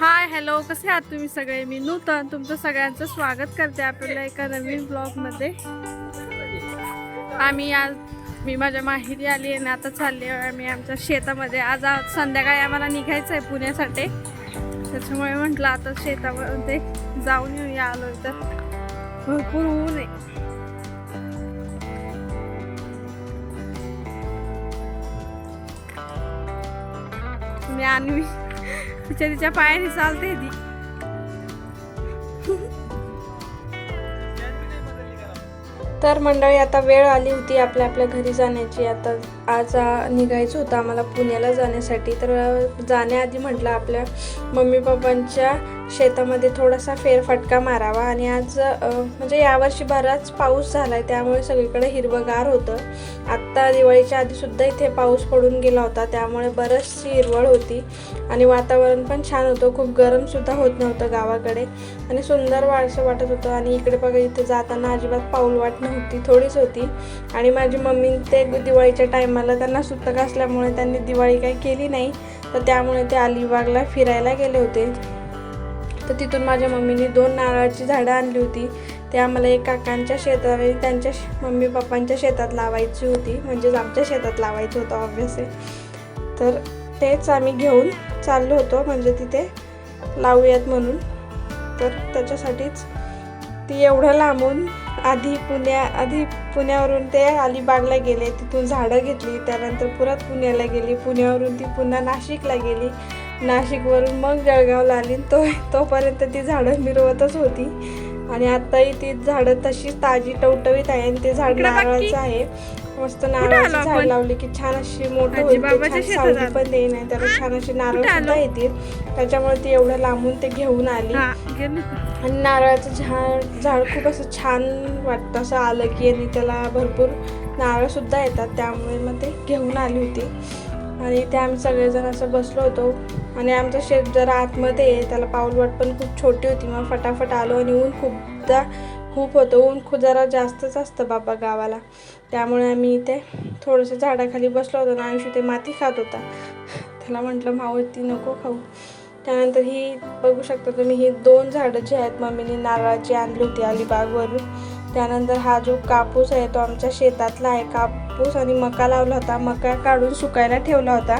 Hi hello कसे आहात तुम्ही सगळे? मी नूतन तुमचं सगळ्यांचं स्वागत करते आपल्याला एका नवीन ब्लॉगमध्ये. आम्ही आज मी माझ्या माहेरी आली आहे ना आता चालली आहे आम्ही आमच्या शेतामध्ये. आज आ- संध्याकाळी आम्हाला निघायचं आहे पुण्यासाठी. त्याच्यामुळे म्हटलं आता शेतामध्ये जाऊन येऊया आलो तर भरपूर ऊन आहे. मी आणवी तिच्या तिच्या पायाने चालते ती. तर मंडळी आता वेळ आली होती आपल्या आपल्या घरी जाण्याची. आता आज निघायचं होतं आम्हाला पुण्याला जाण्यासाठी. तर जाण्याआधी म्हटलं आपल्या मम्मी पप्पांच्या शेतामध्ये थोडासा फेरफटका मारावा आणि आज म्हणजे यावर्षी बराच पाऊस झाला आहे त्यामुळे सगळीकडे हिरवंगार होतं. आत्ता दिवाळीच्या आधीसुद्धा इथे पाऊस पडून गेला होता त्यामुळे बरचशी हिरवळ होती आणि वातावरण पण छान होतं. खूप गरमसुद्धा होत नव्हतं गावाकडे आणि सुंदर वाळसं वाटत होतं आणि इकडे बघा इथे जाताना अजिबात पाऊल वाट नव्हती थोडीच होती. आणि माझी मम्मी ते दिवाळीच्या टायमाला त्यांना सुतक असल्यामुळे त्यांनी दिवाळी काही केली नाही तर त्यामुळे ते अलिबागला फिरायला गेले होते. तर तिथून माझ्या मम्मीने दोन नारळाची झाडं आणली होती. ते आम्हाला एक काकांच्या शेतात आणि त्यांच्या मम्मी पप्पांच्या शेतात लावायची होती. म्हणजेच आमच्या शेतात लावायचं होतं ऑब्व्हियसली तर तेच आम्ही घेऊन चाललो होतो. म्हणजे तिथे लावूयात म्हणून. तर त्याच्यासाठीच ती एवढं लांबून आधी पुण्या आधी पुण्यावरून ते अलिबागला गेले. तिथून झाडं घेतली. त्यानंतर परत पुण्याला गेली. पुण्यावरून ती पुन्हा नाशिकला गेली. नाशिकवरून मग जळगावला आली. तो तोपर्यंत ती झाडं मिरवतच होती. आणि आत्ताही ती झाडं तशीच ताजी टवटवीत आहे आणि ते झाड. नारळाचं आहे. मस्त? नारळाची झाड लावली की छान अशी मोठं होईल छान सावली. पण देईन आहे त्याला छान अशी नारळ सुद्धा? येतील. त्याच्यामुळे ती एवढं लांबून ते घेऊन आली. आणि नारळाचं झाड झाड खूप असं छान वाटतं. असं आलं की आणि त्याला भरपूर नारळ सुद्धा येतात. त्यामुळे मग ते घेऊन आली होती. आणि ते आम्ही सगळेजण असं बसलो होतो. आणि आमचं शेत जरा आतमध्ये आहे त्याला पाऊलवाट पण खूप छोटी होती. मग फटाफट आलो आणि ऊन खूपदा खूप होतं. ऊन खूप जरा जास्तच असतं बाबा गावाला. त्यामुळे आम्ही इथे थोडंसं झाडाखाली बसलो होतो आणि आयुष्य ते माती खात होता. त्याला म्हटलं मावती नको खाऊ. त्यानंतर ही बघू शकता तुम्ही ही दोन झाडं जी आहेत मम्मीने नारळाची आणली होती अलिबागवरून. त्यानंतर हा जो कापूस आहे तो आमच्या शेतातला आहे. कापूस आणि मका लावला होता. मका काढून सुकायला ठेवला होता.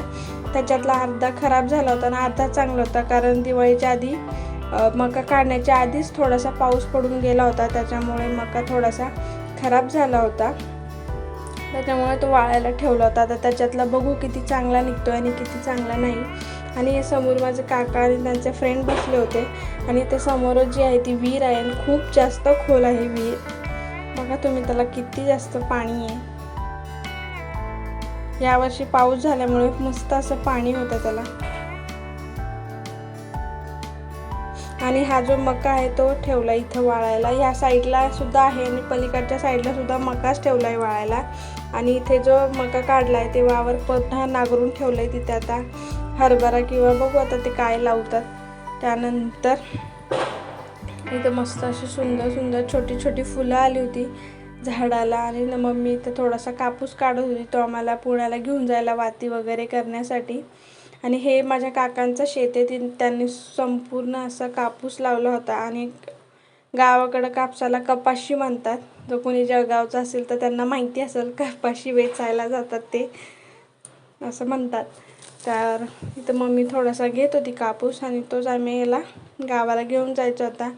त्याच्यातला अर्धा खराब झाला होता आणि अर्धा चांगला होता. कारण दिवाळीच्या आधी मका काढण्याच्या आधीच थोडासा पाऊस पडून गेला होता. त्याच्यामुळे मका थोडासा खराब झाला होता. त्याच्यामुळे तो वाळायला ठेवला होता. आता त्याच्यातला बघू किती चांगला निघतो आणि किती चांगला नाही. आणि समोर माझे काका आणि त्यांचे फ्रेंड बसले होते. आणि ते समोरच जी आहे ती विहीर आहे आणि खूप जास्त खोल आहे विहीर. बघा तुम्ही त्याला किती जास्त पाणी आहे. यावर्षी पाऊस झाल्यामुळे मस्त असं पाणी होतं त्याला. आणि हा जो मका आहे तो ठेवला इथं वाळायला. ह्या साईडला सुद्धा आहे आणि पलीकडच्या साईडला सुद्धा मकाच ठेवला आहे वाळायला. आणि इथे जो मका काढला आहे ते वावर पुन्हा नांगरून ठेवलं आहे तिथे आता. हरभरा किंवा बघू आता ते काय लावतात. त्यानंतर इथं मस्त अशी सुंदर सुंदर छोटी छोटी फुलं आली होती. झाडाला आणि न मम्मी इथं थोडासा कापूस काढत होती. तो आम्हाला पुण्याला घेऊन जायला वाती वगैरे करण्यासाठी. आणि हे माझ्या काकांचं शेत आहे. त्यांनी संपूर्ण असा कापूस लावला होता. आणि गावाकडं कापसाला कपाशी म्हणतात. जो कोणी जळगावचा असेल तर त्यांना माहिती असेल कपाशी वेचायला जातात ते. असं म्हणतात. तर इथं मम्मी थोडासा घेत होती कापूस आणि तोच आम्ही याला गावाला घेऊन जायचा होता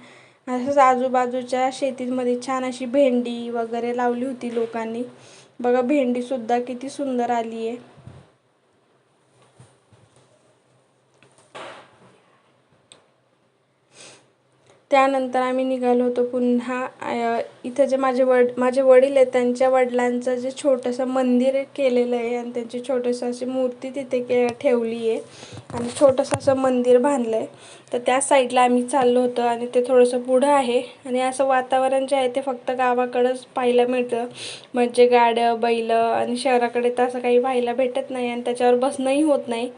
असंच आजूबाजूच्या शेतीमध्ये छान अशी भेंडी वगैरे लावली होती लोकांनी. बघा भेंडीसुद्धा किती सुंदर आली आहे. त्यानंतर आम्ही निघालो होतो पुन्हा इथं जे माझे वड माझे वडील आहेत त्यांच्या वडिलांचं जे छोटंसं मंदिर केलेलं आहे आणि त्यांची छोटंसं अशी मूर्ती तिथे के ठेवली आहे आणि छोटंसं असं मंदिर बांधलं आहे तर त्या साईडला आम्ही चाललो होतो आणि ते थोडंसं पुढं आहे आणि असं वातावरण जे आहे ते फक्त गावाकडंच पाहायला मिळतं. म्हणजे गाड्या बैलं आणि शहराकडे तर असं काही पाहायला भेटत नाही आणि त्याच्यावर बसणंही होत नाही.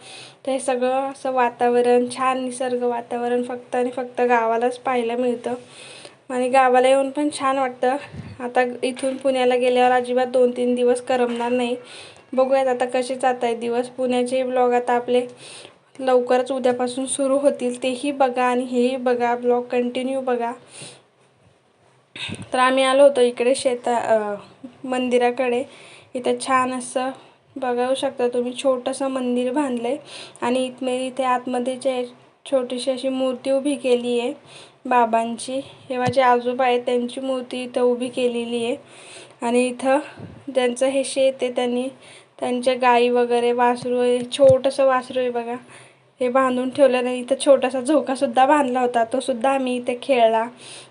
तर हे सगळं असं वातावरण छान निसर्ग वातावरण फक्त आणि फक्त गावालाच पाहायला मिळतं. आणि गावाला येऊन पण छान वाटतं. आता इथून पुण्याला गेल्यावर अजिबात दोन तीन दिवस करमणार नाही. बघूयात आता कसे जात आहेत दिवस. पुण्याचे ब्लॉग आता आपले लवकरच उद्यापासून सुरू होतील. तेही बघा आणि हेही बघा. ब्लॉग कंटिन्यू बघा. तर आम्ही आलो होतो इकडे शेता मंदिराकडे. इथे छान असं बघाऊ शकता तुम्ही. छोटंसं मंदिर बांधलं आहे आणि इथमे इथे आतमध्ये जे छोटीशी अशी मूर्ती उभी केली आहे बाबांची. हे माझे आजोबा आहेत त्यांची मूर्ती इथं उभी केलेली आहे. आणि इथं ज्यांचं हे शेत आहे त्यांनी त्यांच्या गाई वगैरे वासरू आहे छोटंसं वासरू आहे बघा. हे बांधून ठेवलं नाही इथं छोटासा झोकासुद्धा बांधला होता. तो सुद्धा आम्ही इथे खेळला.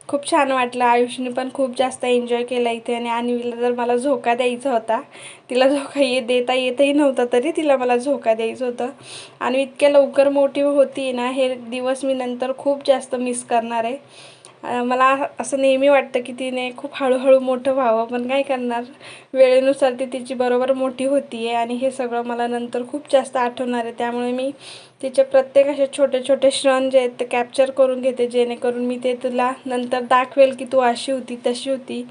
खूप छान वाटलं. आयुषने पण खूप जास्त एन्जॉय केला इथे. आणि अन्वीला जर मला झोका द्यायचा होता तिला झोका ये देता येतही नव्हता तरी तिला मला झोका द्यायचं होतं. आणि इतक्या लवकर मोठी होती ना हे दिवस मी नंतर खूप जास्त मिस करणार आहे. मला असं नेहमी वाटतं की तिने खूप हळूहळू मोठं व्हावं पण काय करणार? वेळेनुसार ती तिची बरोबर मोठी होती आहे आणि हे सगळं मला नंतर खूप जास्त आठवणार आहे. त्यामुळे मी तिचे प्रत्येक असे छोटे छोटे क्षण जे आहेत ते कॅप्चर करून घेते जेणेकरून मी ते तुला नंतर दाखवेल की तू अशी होती तशी होती.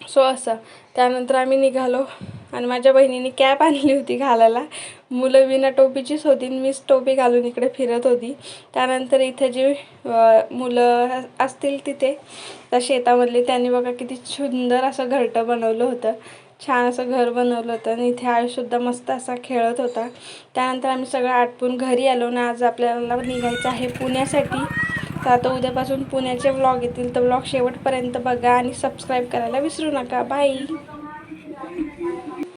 सो असं. त्यानंतर आम्ही निघालो. आणि माझ्या बहिणीने कॅप आणली होती घालायला. मुलं विना टोपीचीच होती आणि मीच टोपी घालून इकडे फिरत होती. त्यानंतर इथे जी मुलं असतील तिथे त्या शेतामधले त्यांनी बघा किती सुंदर असं घरटं बनवलं होतं. छान असं घर बनवलं होतं आणि इथे आयुषसुद्धा मस्त असा खेळत होता. त्यानंतर आम्ही सगळं आटपून घरी आलो ना आज आपल्याला निघायचं आहे पुण्यासाठी. तर आता उद्यापासून पुण्याचे व्लॉग येतील. तर व्लॉग शेवटपर्यंत बघा आणि सबस्क्राईब करायला विसरू नका. बाय